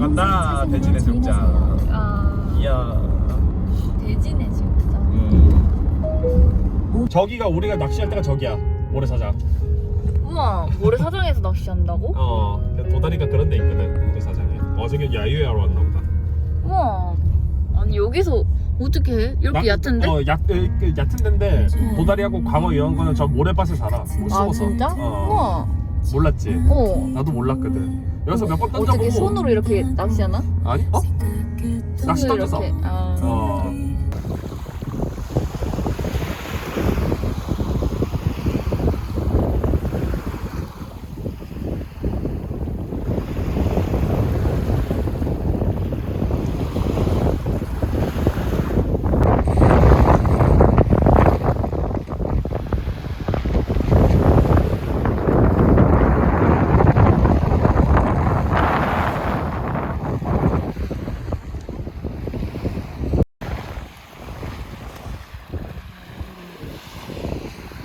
간다. 대진의 수욕장. 아. 이야. 대진의 수욕장. 음. 저기가 우리가 낚시할 때가 저기야. 모래사장. 우와 모래사장에서 낚시한다고? 어 도다리가 그런 데 있거든 모래사장에. 어 저기 야유회하러 왔나 보다. 우와. 아니 여기서 어떻게 해? 이렇게 나- 얕은데? 어 얕, 그, 그 얕은 데인데 도다리하고 광어 이런 거는 저 모래밭에 살아. 못아 숨어서. 진짜? 어. 우와 몰랐지? 어. 나도 몰랐거든. 여기서 몇 번 던져보고 어떻게 손으로 이렇게 낚시하나? 아니? 어? 낚시 손으로 던져서? 이렇게 아. 어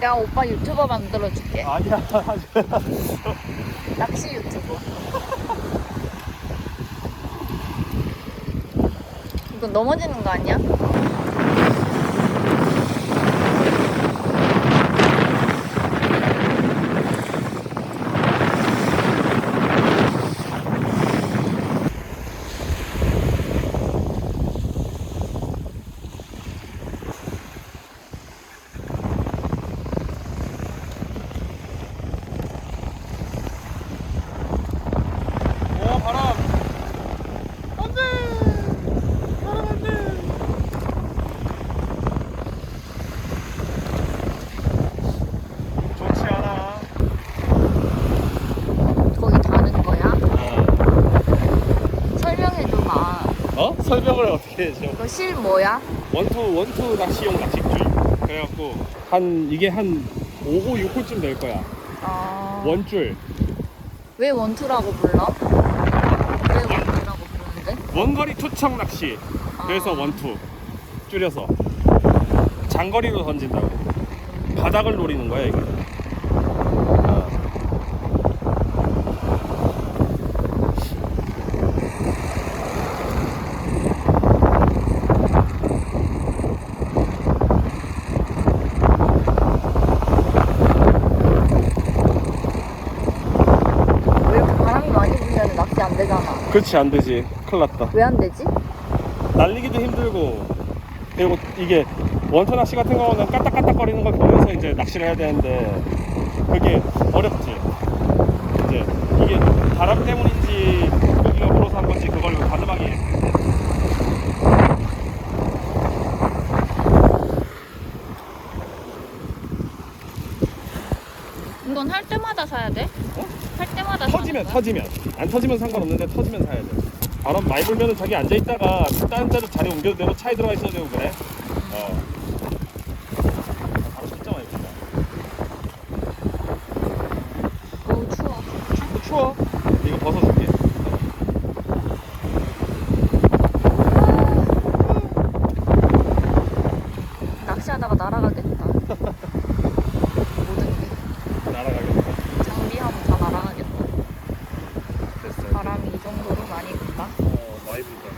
내가 오빠 유튜버 만들어줄게. 아니야. 낚시 유튜버. 이건 넘어지는 거 아니야? 오 바람 안돼 바람 안돼 좋지 않아 거기 다는 거야? 설명해줘봐 어? 설명을 어떻게 해줘 이거 실 뭐야? 원투 원투 낚시용 낚싯줄 그래갖고 한 이게 한 5호 6호쯤 될 거야. 어... 원줄. 왜 원투라고 불러? 왜 원투라고 부르는데? 원거리 투척 낚시. 그래서 아. 원투. 줄여서. 장거리로 던진다고. 바닥을 노리는 거야 이게 어. 왜 이렇게 바람이 많이 불면 낚시 안 되잖아 그렇지 안 되지 큰일 났다 왜 안 되지? 날리기도 힘들고 그리고 이게 원투 낚시 같은 경우는 까딱까딱거리는 걸 보면서 이제 낚시를 해야 되는데 그게 어렵지 이제 이게 바람 때문인지 여기가 불어서 한 건지 그걸 가늠하기 이건 할 때마다 사야 돼? 어? 할 때마다 터지면 사는 거야? 터지면 안 터지면 상관없는데 터지면 사야 돼 바람 많이 불면은 자기 앉아 있다가 다른 데로 자리 옮겨도 되고 차에 들어가 있어도 되고 그래 어 바로 진짜 많이 불다 어우 추워 춥고 추워 이거 벗어줄게 낚시하다가 날아가겠다 모든 게 날아가겠다 장비하면 다 날아가겠다 됐어요 바람이 이 정도로 많이 불까? 어 많이 불다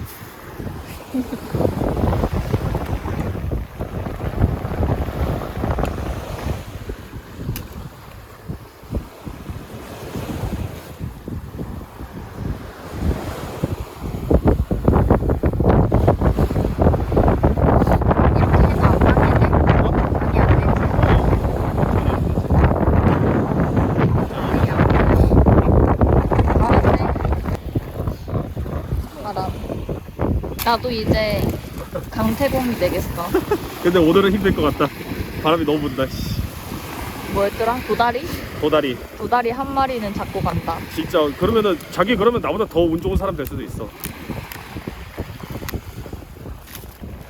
이렇게 해서 안 당기네? 아니 안 되지 아니 안 되지 바람네 바람. 나도 이제 강태공이 되겠어. 근데 오늘은 힘들 것 같다. 바람이 너무 분다 씨. 뭐였더라? 도다리? 도다리. 도다리 한 마리는 잡고 간다. 진짜 그러면은 자기 그러면 나보다 더 운 좋은 사람 될 수도 있어.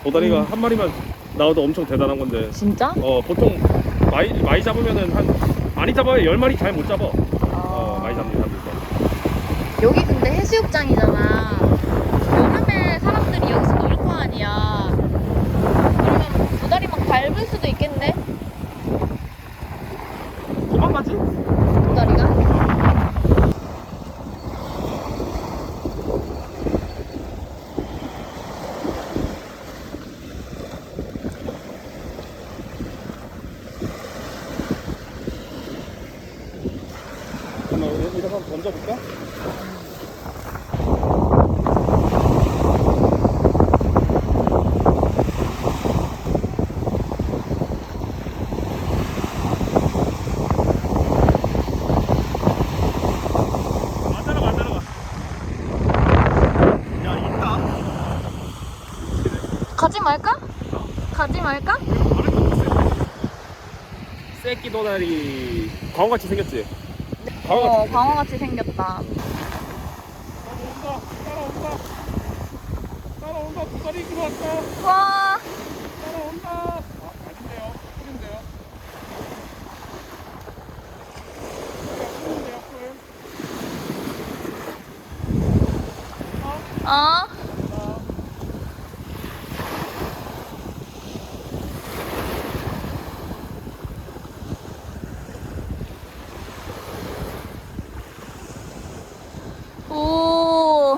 도다리가 음. 한 마리만 나와도 엄청 대단한 건데. 진짜? 어 보통 많이 많이 잡으면은 한 많이 잡아야 열 마리 잘 못 잡아. 어 아, 많이 잡는 사람들 여기 근데 해수욕장이잖아 사람들이 여기서 놀 거 아니야. 그러면 두 다리 막 밟을 수도 있겠네? 도망가지? 두 다리가? 이거 한번 던져볼까? 가지 말까? 가지 말까? 새끼 도다리 광어같이 생겼지? 어, 광어같이 광어같이 생겼다. 따라온다 따라온다 따라온다 도다리 들어왔다 와, 따라온다 아 아닌데요 풀인데요 풀인데요 풀 어? 오,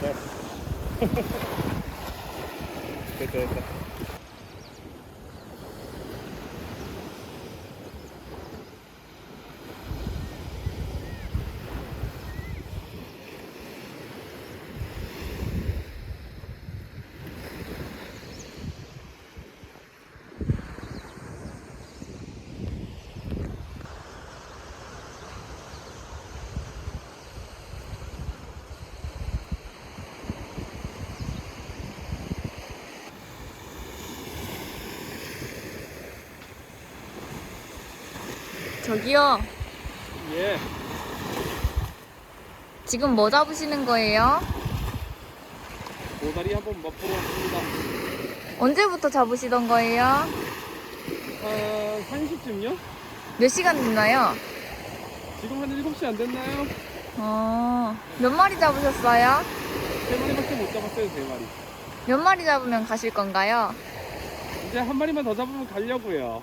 네. 됐다 됐다 저기요. 예 지금 뭐 잡으시는 거예요? 도다리 한번 맛보러 왔습니다 언제부터 잡으시던 거예요? 한 1시쯤요? 몇 시간 됐나요? 지금 한 7시 안 됐나요? 어, 몇 마리 잡으셨어요? 3마리밖에 못 잡았어요 3마리 몇 마리 잡으면 가실 건가요? 이제 한 마리만 더 잡으면 가려고요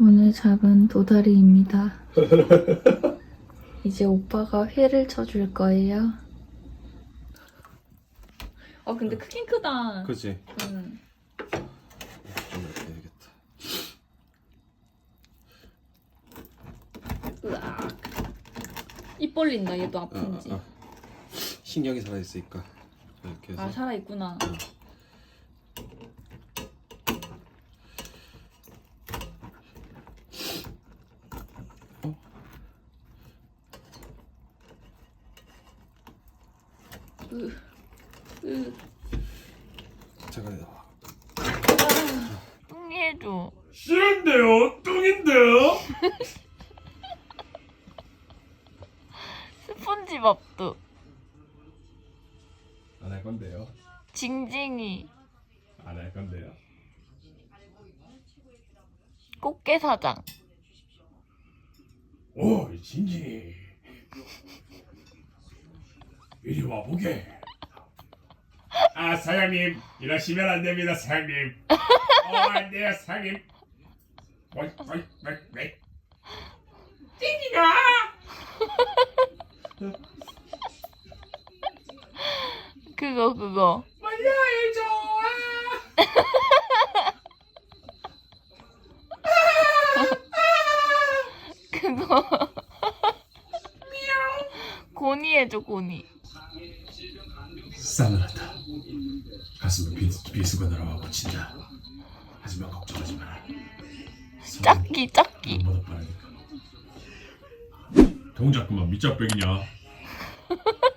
오늘 잡은 도다리입니다. 이제 오빠가 회를 쳐줄 거예요. 어 근데 크긴 크다. 그치 응. 으악. 입 벌린다. 얘도 아픈지. 어, 어. 신경이 살아있으니까 이렇게 해서 아 살아 있구나. 으, 으, 잠깐 뚱이 해줘. 싫은데요? 뚱인데요? 스폰지밥도. 안 할 건데요 징징이. 안 할 건데요 꽃게사장. 오, 진진이. 이리 와 보게. 아, 사장님, 이러시면 안 됩니다, 사장님. 어, 안 돼요, 사장님. 뭐, 뭐, 뭐, 뭐. 진진아! 그거 그거. 말려해줘! 그거. 고니 해줘 고니. 싸늘하다. 가슴을 비, 비수건으로 묻힌다. 하지만 걱정하지 마라. 짝기 짝기. 동작 그만 밑작백이냐?